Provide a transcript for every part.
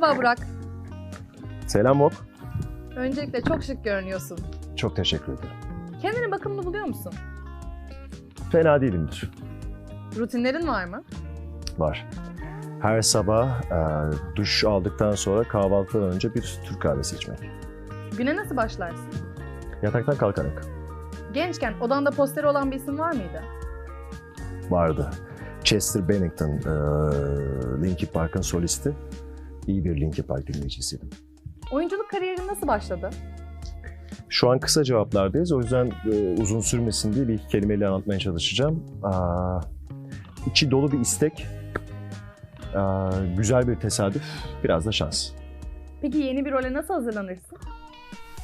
Merhaba Burak. Selam Bob. Öncelikle çok şık görünüyorsun. Çok teşekkür ederim. Kendini bakımlı buluyor musun? Fena değilimdir. Rutinlerin var mı? Var. Her sabah e, duş aldıktan sonra kahvaltıdan önce bir Türk kahvesi içmek. Güne nasıl başlarsın? Yataktan kalkarak. Gençken odanda posteri olan bir isim var mıydı? Vardı. Chester Bennington, e, Linkin Park'ın solisti. İyi bir Linkin Park dinleyicisiydim. Oyunculuk kariyerin nasıl başladı? Şu an kısa cevaplardayız. O yüzden e, uzun sürmesin diye bir iki kelimeyle anlatmaya çalışacağım. Aa, içi dolu bir istek, aa, güzel bir tesadüf, biraz da şans. Peki yeni bir role nasıl hazırlanırsın?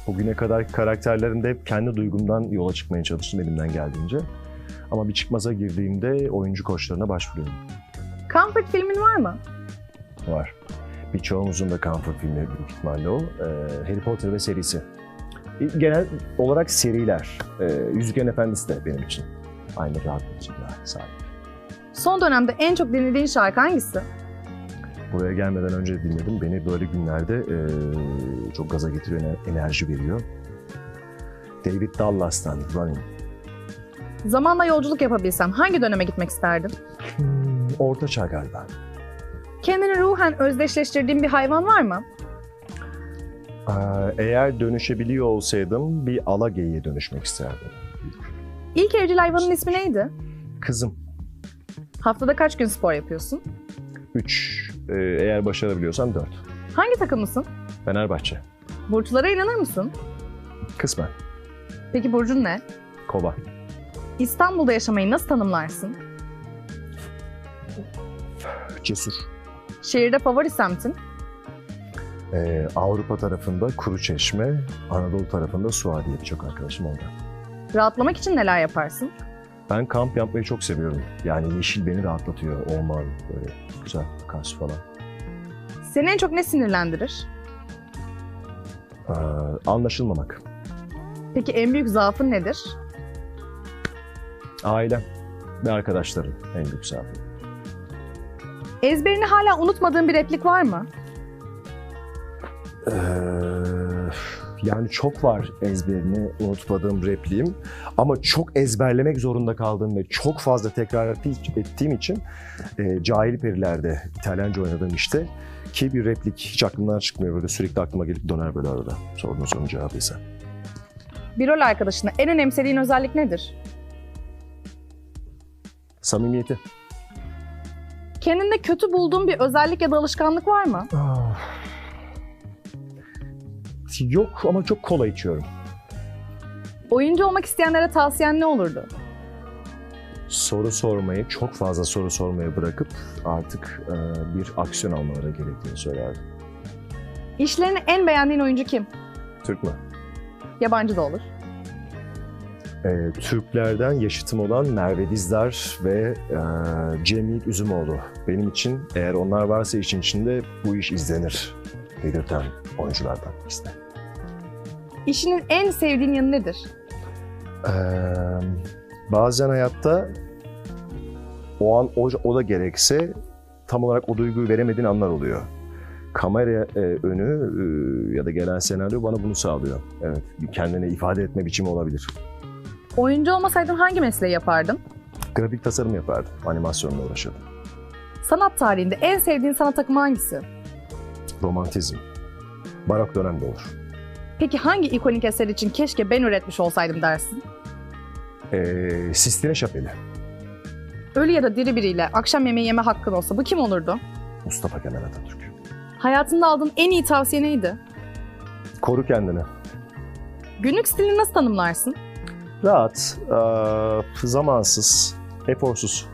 Bugüne kadar karakterlerinde hep kendi duygumdan yola çıkmaya çalıştım elimden geldiğince. Ama bir çıkmaza girdiğimde oyuncu koçlarına başvuruyorum. Comfort filmin var mı? Var. Birçoğumuzun da comfort filmi büyük ihtimalle o. Ee, Harry Potter ve serisi. E, Genel olarak seriler. Ee, Yüzüklerin Efendisi de benim için. Aynı rahatlatıcılığa sahip. Son dönemde en çok dinlediğin şarkı hangisi? Buraya gelmeden önce dinledim. Beni böyle günlerde e, çok gaza getiriyor, ener- enerji veriyor. David Dallas'tan Running. Zamanla yolculuk yapabilsem hangi döneme gitmek isterdin? Hmm, orta çağ galiba. Kendini ruhen özdeşleştirdiğin bir hayvan var mı? Ee, Eğer dönüşebiliyor olsaydım bir ala geyiğe dönüşmek isterdim. İlk evcil hayvanın ismi neydi? Kızım Haftada kaç gün spor yapıyorsun? 3, eğer başarabiliyorsam 4. Hangi takımlısın? Fenerbahçe. Burçlara inanır mısın? Kısmen. Peki burcun ne? Kova. İstanbul'da yaşamayı nasıl tanımlarsın? Cesur. Şehirde favori semtin? Ee, Avrupa tarafında Kuruçeşme, Anadolu tarafında Suadiye birçok arkadaşım orada. Rahatlamak için neler yaparsın? Ben kamp yapmayı çok seviyorum. Yani yeşil beni rahatlatıyor. Orman, böyle güzel karşı falan. Seni en çok ne sinirlendirir? Ee, anlaşılmamak. Peki en büyük zaafın nedir? Ailem ve arkadaşlarım en büyük zaafım. Ezberini hala unutmadığın bir replik var mı? Ee, yani çok var ezberini unutmadığım repliğim. Ama çok ezberlemek zorunda kaldığım ve çok fazla tekrar ettiğim- için e, Cahil Periler'de İtalyanca oynadığım işte ki bir replik hiç aklımdan çıkmıyor. Böyle sürekli aklıma gelip döner böyle arada. Sorunun sorunun cevabıysa. Bir rol arkadaşına en önemsediğin özellik nedir? Samimiyeti. Kendinde kötü bulduğun bir özellik ya da alışkanlık var mı? Ah. Yok ama çok kola içiyorum. Oyuncu olmak isteyenlere tavsiyen ne olurdu? Soru sormayı, çok fazla soru sormayı bırakıp artık e, bir aksiyon almaları gerektiğini söylerdim. İşlerini en beğendiğin oyuncu kim? Türk mü? Yabancı da olur. Ee, Türklerden yaşıtım olan Merve Dizdar ve e, Cem Yiğit Üzümoğlu. Benim için eğer onlar varsa işin içinde bu iş izlenir dedirten oyunculardan ikisi de. İşinin en sevdiğin yanı nedir? Ee, bazen hayatta o an o, o da gerekse tam olarak o duyguyu veremediğin anlar oluyor. Kamera e, önü e, ya da gelen senaryo bana bunu sağlıyor. Evet, kendini ifade etme biçimi olabilir. Oyuncu olmasaydın hangi mesleği yapardın? Grafik tasarım yapardım, animasyonla uğraşırdım. Sanat tarihinde en sevdiğin sanat akımı hangisi? Romantizm. Barok dönemde olur. Peki hangi ikonik eser için keşke ben üretmiş olsaydım dersin? Ee, Sistine Şapeli. Ölü ya da diri biriyle akşam yemeği yeme hakkın olsa bu kim olurdu? Mustafa Kemal Atatürk. Hayatında aldığın en iyi tavsiye neydi? Koru kendini. Günlük stilini nasıl tanımlarsın? Rahat, ee, zamansız, eforsuz.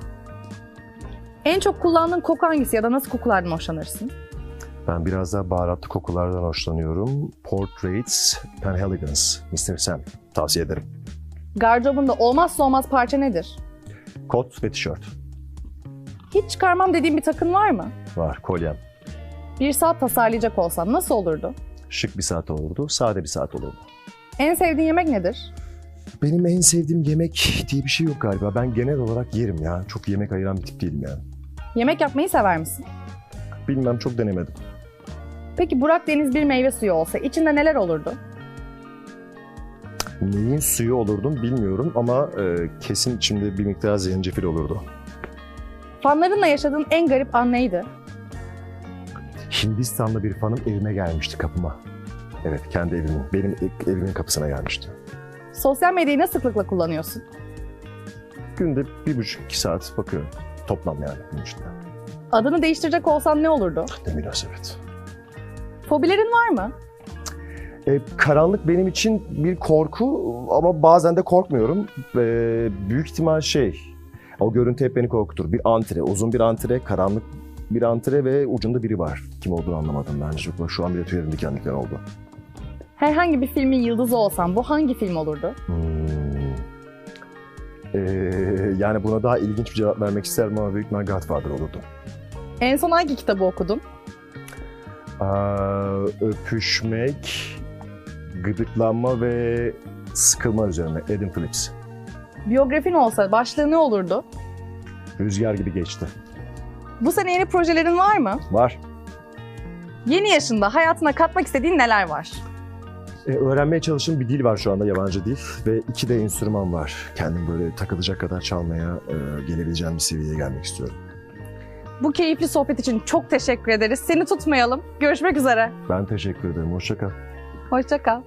En çok kullandığın koku hangisi ya da nasıl kokulardan hoşlanırsın? Ben biraz daha baharatlı kokulardan hoşlanıyorum. Portraits Penhaligon's, Mr. Sam. Tavsiye ederim. Gardırobunda olmazsa olmaz parça nedir? Kot ve tişört. Hiç çıkarmam dediğin bir takın var mı? Var, kolyem. Bir saat tasarlayacak olsan nasıl olurdu? Şık bir saat olurdu, sade bir saat olurdu. En sevdiğin yemek nedir? Benim en sevdiğim yemek diye bir şey yok galiba. Ben genel olarak yerim ya. Çok yemek ayıran bir tip değilim yani. Yemek yapmayı sever misin? Bilmem çok denemedim. Peki Burak Deniz bir meyve suyu olsa içinde neler olurdu? Neyin suyu olurdum bilmiyorum ama e, kesin içimde bir miktar zencefil olurdu. Fanlarınla yaşadığın en garip an neydi? Hindistan'da bir fanım evime gelmişti kapıma. Evet kendi evimin, benim evimin kapısına gelmişti. Sosyal medyayı ne sıklıkla kullanıyorsun? Günde bir buçuk iki saat bakıyorum. Toplam yani bunun içinde. Adını değiştirecek olsan ne olurdu? Ne münasebet. Fobilerin var mı? E, karanlık benim için bir korku ama bazen de korkmuyorum. E, büyük ihtimal şey, o görüntü hep beni korkutur. Bir antre, uzun bir antre, karanlık bir antre ve ucunda biri var. Kim olduğunu anlamadım. Çok, şu an bile tüylerim diken diken oldu. Herhangi bir filmin yıldızı olsan bu hangi film olurdu? Hmm. E, yani buna daha ilginç bir cevap vermek isterim ama büyük ihtimal Godfather olurdu. En son hangi kitabı okudun? Aa, öpüşmek, gıdıklanma ve sıkılma üzerine Adam Phillips. Biyografin olsa başlığı ne olurdu? Rüzgar gibi geçti. Bu sene yeni projelerin var mı? Var. Yeni yaşında hayatına katmak istediğin neler var? E, öğrenmeye çalıştığım bir dil var şu anda yabancı dil ve iki de enstrüman var. Kendim böyle takılacak kadar çalmaya e, gelebileceğim bir seviyeye gelmek istiyorum. Bu keyifli sohbet için çok teşekkür ederiz. Seni tutmayalım. Görüşmek üzere. Ben teşekkür ederim. Hoşça kal. Hoşça kal.